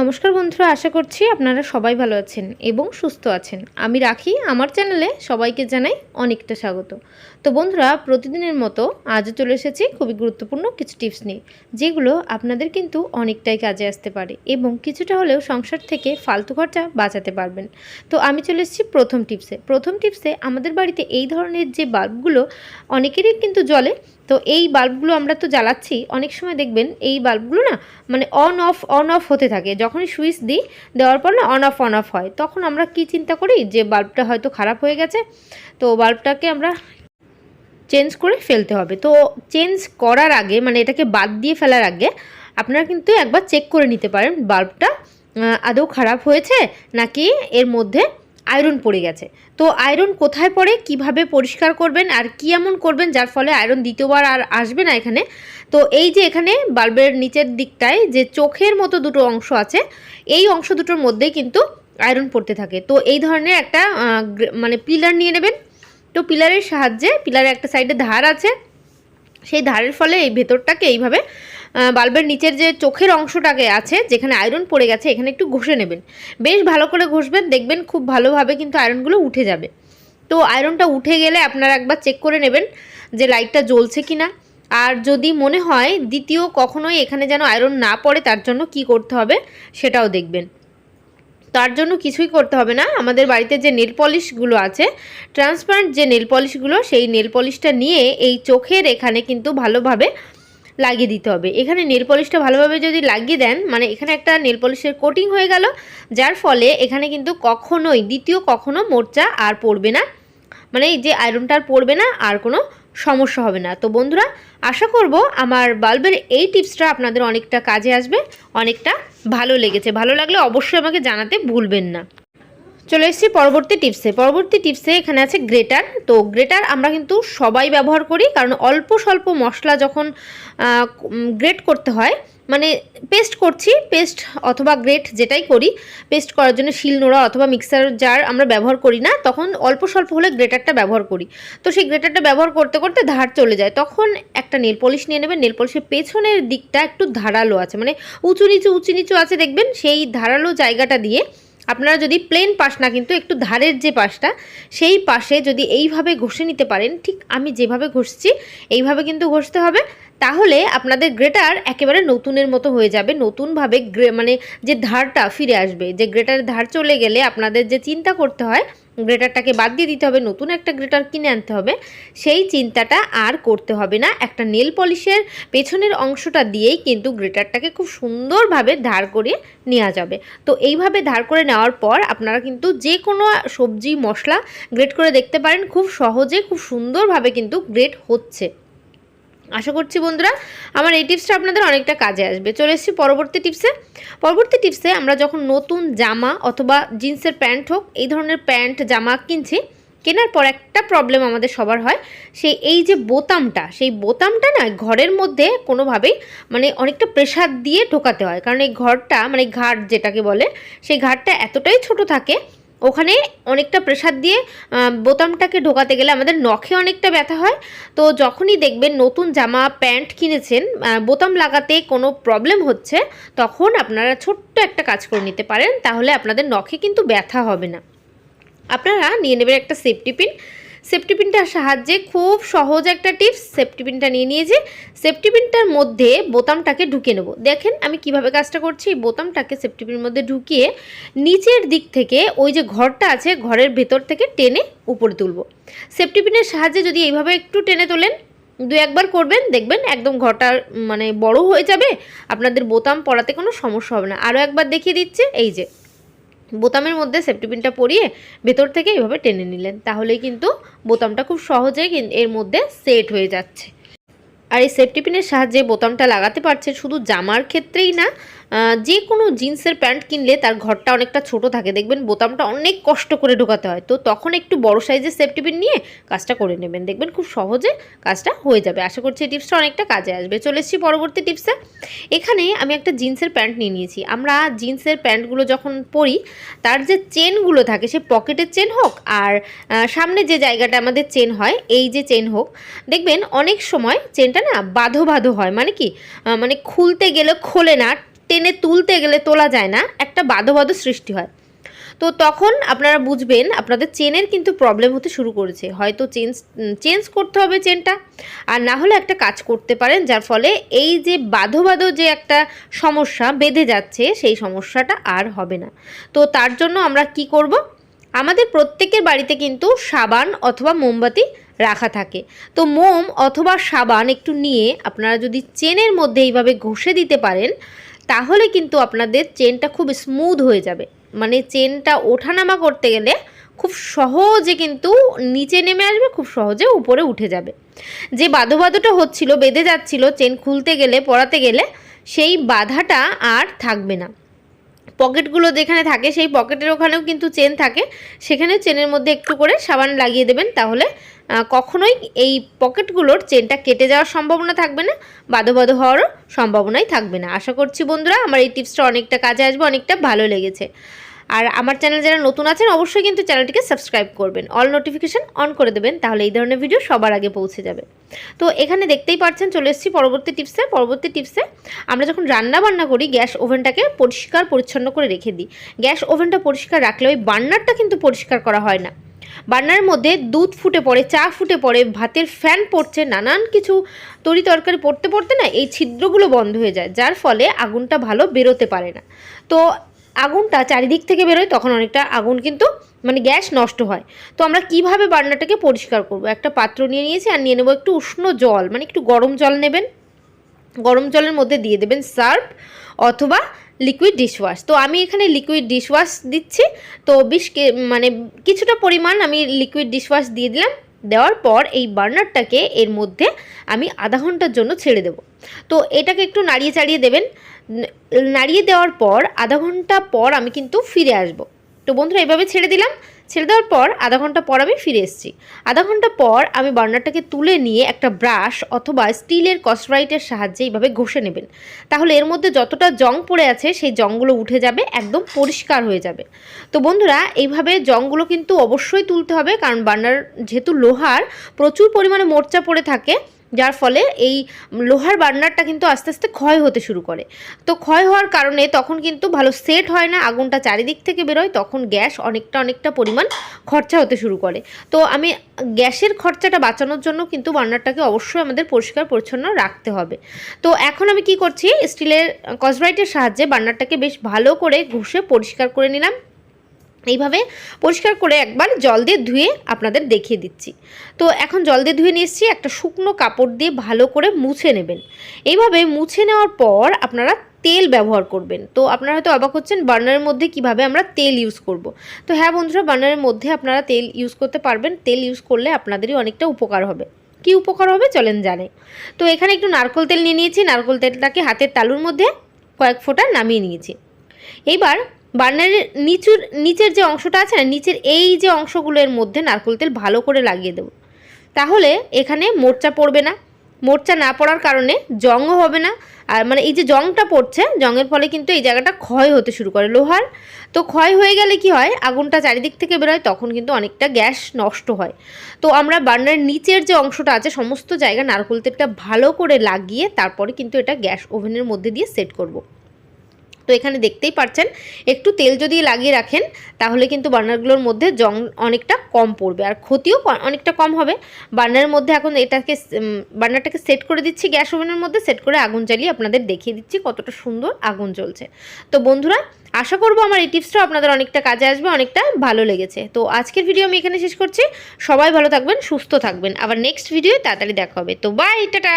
নমস্কার বন্ধুরা, আশা করছি আপনারা সবাই ভালো আছেন এবং সুস্থ আছেন। আমি রাখি, আমার চ্যানেলে সবাইকে জানাই অনেকটা স্বাগত। তো বন্ধুরা, প্রতিদিনের মতো আজও চলে এসেছি খুবই গুরুত্বপূর্ণ কিছু টিপস নিয়ে, যেগুলো আপনাদের কিন্তু অনেকটাই কাজে আসতে পারে এবং কিছুটা হলেও সংসার থেকে ফালতু খরচা বাঁচাতে পারবেন। তো আমি চলে এসেছি প্রথম টিপসে। প্রথম টিপসে আমাদের বাড়িতে এই ধরনের যে বাল্বগুলো অনেকেরই কিন্তু জ্বলে তো এই বাল্বগুলো আমরা তো জ্বালাচ্ছি, অনেক সময় দেখবেন এই বাল্বগুলো না মানে অন অফ অন অফ হতে থাকে। যখনই সুইচ দিই, দেওয়ার পর না অন অফ অন অফ হয়। তখন আমরা কি চিন্তা করি যে বাল্বটা হয়তো খারাপ হয়ে গেছে, তো বাল্বটাকে আমরা চেঞ্জ করে ফেলতে হবে। তো চেঞ্জ করার আগে মানে এটাকে বাদ দিয়ে ফেলার আগে, আপনারা কিন্তু একবার চেক করে নিতে পারেন বাল্বটা আদৌ খারাপ হয়েছে নাকি এর মধ্যে আয়রন পড়ে গেছে। তো আয়রন কোথায় পড়ে? কীভাবে পরিষ্কার করবেন? আর কি এমন করবেন? যার ফলে আয়রন দ্বিতীয়বার আর আসবে না এখানে। তো এই যে এখানে বাল্বের নিচের দিকটায় যে চোখের মতো দুটো অংশ আছে, এই অংশ দুটোর মধ্যেই কিন্তু আয়রন পড়তে থাকে। তো এই ধরনের একটা মানে পিলার নিয়ে নেবেন। তো পিলারের সাহায্যে পিলারের একটা সাইডে ধার আছে। সেই ধারের ফলে এই ভেতরটাকে এইভাবে বাল্বের নিচের যে চোখের অংশটাকে আছে, যেখানে আয়রন পড়ে গেছে, এখানে একটু ঘষে নেবেন। বেশ ভালো করে ঘষবেন, দেখবেন খুব ভালোভাবে কিন্তু আয়রনগুলো উঠে যাবে। তো আয়রনটা উঠে গেলে আপনারা একবার চেক করে নেবেন যে লাইটটা জ্বলছে কি না আর যদি মনে হয় দ্বিতীয় কখনোই এখানে যেন আয়রন না পড়ে, তার জন্য কি করতে হবে সেটাও দেখবেন। তার জন্য কিছুই করতে হবে না। আমাদের বাড়িতে যে নেল পলিশগুলো আছে ট্রান্সপারেন্ট যে নেল পলিশগুলো সেই নেল পলিশটা নিয়ে এই চোখের এখানে কিন্তু ভালোভাবে লাগিয়ে দিতে হবে। এখানে নেল পলিশটা ভালোভাবে যদি লাগিয়ে দেন মানে এখানে একটা নেল পলিশের কোটিং হয়ে গেল, যার ফলে এখানে কিন্তু কখনোই, দ্বিতীয় কখনো মোর্চা আর পড়বে না। মানে যে আয়রনটা আর পড়বে না, আর কোনো সমস্যা হবে না। তো বন্ধুরা, আশা করব আমার বাল্বের এই টিপসটা আপনাদের অনেকটা কাজে আসবে, অনেকটা ভালো লেগেছে। ভালো লাগলে অবশ্যই আমাকে জানাতে ভুলবেন না। চলে এসেছি পরবর্তী টিপসে পরবর্তী টিপসে এখানে আছে গ্রেটার তো গ্রেটার আমরা কিন্তু সবাই ব্যবহার করি, কারণ অল্প স্বল্প মশলা যখন গ্রেট করতে হয় মানে পেস্ট করছি পেস্ট অথবা গ্রেট যেটাই করি পেস্ট করার জন্য শিলনোড়া অথবা মিক্সার জার আমরা ব্যবহার করি না, তখন অল্প স্বল্প হলে গ্রেটারটা ব্যবহার করি। তো সেই গ্রেটারটা ব্যবহার করতে করতে ধার চলে যায়। তখন একটা নেল পলিশ নিয়ে নেবেন নেল পলিশের পেছনের দিকটা একটু ধারালো আছে মানে উঁচু নিচু উঁচু নিচু আছে দেখবেন, সেই ধারালো জায়গাটা দিয়ে আপনারা যদি প্লেন পাশ না, কিন্তু একটু ধারের যে পাশটা, সেই পাশে যদি এইভাবে ঘষে নিতে পারেন, ঠিক আমি যেভাবে ঘষছি, এইভাবে কিন্তু ঘষতে হবে। তাহলে আপনাদের গ্রেটার একেবারে নতুনের মতো হয়ে যাবে, নতুনভাবে গ্রে মানে যে ধারটা ফিরে আসবে, যে গ্রেটারের ধার চলে গেলে আপনাদের যে চিন্তা করতে হয়, গ্রেটারটাকে বাদ দিয়ে দিতে হবে, নতুন একটা গ্রেটার কিনে আনতে হবে, সেই চিন্তাটা আর করতে হবে না। একটা নেল পলিশের পেছনের অংশটা দিয়েই কিন্তু গ্রেটারটাকে খুব সুন্দরভাবে ধার করে নেওয়া যাবে। তো এইভাবে ধার করে নেওয়ার পর আপনারা কিন্তু যে কোনো সবজি, মশলা গ্রেট করে দেখতে পারেন, খুব সহজে, খুব সুন্দরভাবে কিন্তু গ্রেট হচ্ছে। আশা করছি বন্ধুরা, আমার এই টিপসটা আপনাদের অনেকটা কাজে আসবে। চলে এসেছি পরবর্তী টিপসে পরবর্তী টিপসে আমরা যখন নতুন জামা অথবা জিন্সের প্যান্ট হোক, এই ধরনের প্যান্ট জামা কিনছি, কেনার পর একটা প্রবলেম আমাদের সবার হয়, সেই এই যে বোতামটা, সেই বোতামটা না ঘরের মধ্যে কোনোভাবেই মানে অনেকটা প্রেশার দিয়ে ঢোকাতে হয়। কারণ এই ঘরটা মানে ঘাট যেটাকে বলে, সেই ঘাটটা এতটাই ছোট থাকে ওখানে অনেকটা প্রেশার দিয়ে বোতামটাকে ঢোকাতে গেলে আমাদের নখে অনেকটা ব্যথা হয়। তো যখনই দেখবেন নতুন জামা, প্যান্ট কিনেছেন বোতাম লাগাতে কোনো প্রবলেম হচ্ছে, তখন আপনারা ছোট্ট একটা কাজ করে নিতে পারেন। তাহলে আপনাদের নখে কিন্তু ব্যথা হবে না। আপনারা নিয়ে নেবেন একটা সেফটি পিন সেফটি পিনটার সাহায্যে খুব সহজ একটা টিপস সেফটি পিনটা নিয়ে নিয়েছি সেফটি পিনটার মধ্যে বোতামটাকে ঢুকিয়ে নেব। দেখেন আমি কীভাবে কাজটা করছি। এই বোতামটাকে সেফটি পিনের মধ্যে ঢুকিয়ে নিচের দিক থেকে ওই যে ঘরটা আছে, ঘরের ভেতর থেকে টেনে উপরে তুলব। সেফটি পিনের সাহায্যে যদি এইভাবে একটু টেনে তোলেন, দু একবার করবেন, দেখবেন একদম ঘরটা মানে বড় হয়ে যাবে, আপনাদের বোতাম পড়াতে কোনো সমস্যা হবে না। আরও একবার দেখিয়ে দিচ্ছে, এই যে বোতামের মধ্যে সেফটি পিনটা পরিয়ে ভেতর থেকে এভাবে টেনে নিলেন। তাহলেই কিন্তু বোতামটা খুব সহজে এর মধ্যে সেট হয়ে যাচ্ছে। আর এই সেফটি পিনের সাহায্যে বোতামটা লাগাতে পারছে শুধু জামার ক্ষেত্রেই না যে কোনো জিন্সের প্যান্ট কিনলে তার ঘরটা অনেকটা ছোট থাকে। দেখবেন বোতামটা অনেক কষ্ট করে ঢোকাতে হয়। তো তখন একটু বড় সাইজের সেফটি পিন নিয়ে কাজটা করে নেবেন। দেখবেন খুব সহজে কাজটা হয়ে যাবে। আশা করছি এই টিপসটা অনেকটা কাজে আসবে। চলে এসেছি পরবর্তী টিপসে। এখানে আমি একটা জিন্সের প্যান্ট নিয়ে নিয়েছি। আমরা জিন্সের প্যান্টগুলো যখন পরি, তার যে চেনগুলো থাকে, সে পকেটের চেন হোক আর সামনে যে জায়গাটা আমাদের চেন হয়, এই যে চেন হোক, দেখবেন অনেক সময় চেনটা না বাঁধো বাঁধো হয়। মানে কি? মানে খুলতে গেলে খোলে না টেনে তুলতে গেলে তোলা যায় না, একটা বাধো বাধো সৃষ্টি হয়। তো তখন আপনারা বুঝবেন আপনাদের চেনের কিন্তু প্রবলেম হতে শুরু করেছে। হয়তো চেঞ্জ চেঞ্জ করতে হবে চেনটা, আর না হলে একটা কাজ করতে পারেন, যার ফলে এই যে বাধো বাধো যে একটা সমস্যা বেঁধে যাচ্ছে, সেই সমস্যাটা আর হবে না। তো তার জন্য আমরা কি করব? আমাদের প্রত্যেকের বাড়িতে কিন্তু সাবান অথবা মোমবাতি রাখা থাকে। তো মোম অথবা সাবান একটু নিয়ে আপনারা যদি চেনের মধ্যে এইভাবে ঘষে দিতে পারেন তাহলে কিন্তু আপনাদের চেনটা খুব স্মুথ হয়ে যাবে। মানে চেনটা ওঠানামা করতে গেলে খুব সহজে কিন্তু নিচে নেমে আসবে, খুব সহজে উপরে উঠে যাবে। যে বাধো বাধোটা হচ্ছিল, বেঁধে যাচ্ছিল চেন খুলতে গেলে, পড়াতে গেলে, সেই বাধাটা আর থাকবে না। পকেটগুলো যেখানে থাকে, সেই পকেটের ওখানেও কিন্তু চেন থাকে। সেখানে চেনের মধ্যে একটু করে সাবান লাগিয়ে দেবেন তাহলে কখনোই এই পকেটগুলোর চেনটা কেটে যাওয়ার সম্ভাবনা থাকবে না বাদো বাদো হওয়ারও সম্ভাবনাই থাকবে না। আশা করছি বন্ধুরা, আমার এই টিপসটা অনেকটা কাজে আসবে, অনেকটা ভালো লেগেছে। আর আমার চ্যানেল যারা নতুন আছেন, অবশ্যই কিন্তু চ্যানেলটিকে সাবস্ক্রাইব করবেন। অল নোটিফিকেশান অন করে দেবেন, তাহলে এই ধরনের ভিডিও সবার আগে পৌঁছে যাবে। তো এখানে দেখতেই পাচ্ছেন, চলে এসেছি পরবর্তী টিপসে পরবর্তী টিপসে আমরা যখন রান্না বান্না করি, গ্যাস ওভেনটাকে পরিষ্কার পরিচ্ছন্ন করে রেখে দিই। গ্যাস ওভেনটা পরিষ্কার রাখলে ওই বার্নারটা কিন্তু পরিষ্কার করা হয় না। বার্নারের মধ্যে দুধ ফুটে পড়ে, চা ফুটে পড়ে, ভাতের ফ্যান পড়ছে, নানান কিছু তরি তরকারি পড়তে পড়তে না এই ছিদ্রগুলো বন্ধ হয়ে যায়, যার ফলে আগুনটা ভালো বেরোতে পারে না। তো আগুনটা চারিদিক থেকে বেরোয়, তখন অনেকটা আগুন কিন্তু মানে গ্যাস নষ্ট হয়। তো আমরা কীভাবে বার্নারটাকে পরিষ্কার করব? একটা পাত্র নিয়ে নিয়েছি আর নিয়ে নেব একটু উষ্ণ জল মানে একটু গরম জল নেবেন। গরম জলের মধ্যে দিয়ে দেবেন সার্ফ অথবা লিকুইড ডিশওয়াশ। তো আমি এখানে লিকুইড ডিশওয়াশ দিচ্ছি। তো বেশ মানে কিছুটা পরিমাণ আমি লিকুইড ডিশওয়াশ দিয়ে দিলাম। দেওয়ার পর এই বার্নারটাকে এর মধ্যে আমি আধা ঘণ্টার জন্য ছেড়ে দেব। তো এটাকে একটু নাড়িয়ে চাড়িয়ে দেবেন। নাড়িয়ে দেওয়ার পর আধা ঘণ্টা পর আমি কিন্তু ফিরে আসব। তো বন্ধুরা, এভাবে ছেড়ে দিলাম। ছেড়ে দেওয়ার পর আধা ঘণ্টা পর আমি ফিরে এসেছি। আধা ঘণ্টা পর আমি বার্নারটাকে তুলে নিয়ে একটা ব্রাশ অথবা স্টিলের কসরাইটের সাহায্যে এইভাবে ঘষে নেবেন। তাহলে এর মধ্যে যতটা জং পড়ে আছে, সেই জংগুলো উঠে যাবে, একদম পরিষ্কার হয়ে যাবে। তো বন্ধুরা, এইভাবে জংগুলো কিন্তু অবশ্যই তুলতে হবে, কারণ বার্নার যেহেতু লোহার, প্রচুর পরিমাণে মোর্চা পড়ে থাকে। যার ফলে এই লোহার বার্নারটা কিন্তু আস্তে আস্তে ক্ষয় হতে শুরু করে। তো ক্ষয় হওয়ার কারণে তখন কিন্তু ভালো সেট হয় না, আগুনটা চারিদিক থেকে বেরোয়, তখন গ্যাস অনেকটা অনেকটা পরিমাণ খরচা হতে শুরু করে। তো আমি গ্যাসের খরচাটা বাঁচানোর জন্য কিন্তু বার্নারটাকে অবশ্যই আমাদের পরিষ্কার, পরিচ্ছন্ন রাখতে হবে। তো এখন আমি কি করছি, স্টিলের কসব্রাইটের সাহায্যে বার্নারটাকে বেশ ভালো করে ঘষে পরিষ্কার করে নিলাম। এইভাবে পরিষ্কার করে একবার জল দিয়ে ধুয়ে আপনাদের দেখিয়ে দিচ্ছি। তো এখন জল দিয়ে ধুয়ে নিয়ে এসেছি, একটা শুকনো কাপড় দিয়ে ভালো করে মুছে নেবেন। এইভাবে মুছে নেওয়ার পর আপনারা তেল ব্যবহার করবেন। তো আপনারা হয়তো অবাক হচ্ছেন, বার্নারের মধ্যে কীভাবে আমরা তেল ইউজ করব। তো হ্যাঁ বন্ধুরা, বার্নারের মধ্যে আপনারা তেল ইউজ করতে পারবেন। তেল ইউজ করলে আপনাদেরই অনেকটা উপকার হবে। কি উপকার হবে চলেন জানে। তো এখানে একটু নারকোল তেল নিয়ে নিয়েছি। নারকোল তেলটাকে হাতের তালুর মধ্যে কয়েক ফোঁটা নামিয়ে নিয়েছি। এইবার বার্নারের নিচুর, নিচের যে অংশটা আছে না, নিচের এই যে অংশগুলোর মধ্যে নারকোল তেল ভালো করে লাগিয়ে দেবো। তাহলে এখানে মোর্চা পড়বে না। মোর্চা না পড়ার কারণে জংও হবে না। আর মানে এই যে জংটা পড়ছে, জংয়ের ফলে কিন্তু এই জায়গাটা ক্ষয় হতে শুরু করে লোহার। তো ক্ষয় হয়ে গেলে কি হয়, আগুনটা চারিদিক থেকে বেরোয়, তখন কিন্তু অনেকটা গ্যাস নষ্ট হয়। তো আমরা বার্নারের নিচের যে অংশটা আছে, সমস্ত জায়গা নারকোল তেলটা ভালো করে লাগিয়ে তারপরে কিন্তু এটা গ্যাস ওভেনের মধ্যে দিয়ে সেট করব। তো এখানে দেখতেই পাচ্ছেন একটু তেল যদি লাগিয়ে রাখেন, তাহলে কিন্তু বার্নারগুলোর মধ্যে জং অনেকটা কম পড়বে। আর ক্ষতিও অনেকটা কম হবে। বার্নারের মধ্যে এখন এটাকে বার্নারটাকে সেট করে দিচ্ছি গ্যাস ওভেনের মধ্যে, সেট করে আগুন জ্বালিয়ে আপনাদের দেখিয়ে দিচ্ছি কতটা সুন্দর আগুন জ্বলছে। তো বন্ধুরা, আশা করব আমার এই টিপসটা আপনাদের অনেকটা কাজে আসবে, অনেকটা ভালো লেগেছে। তো আজকের ভিডিও আমি এখানে শেষ করছি। সবাই ভালো থাকবেন, সুস্থ থাকবেন। আবার নেক্সট ভিডিও তাড়াতাড়ি দেখা হবে। তো বাই টাটা!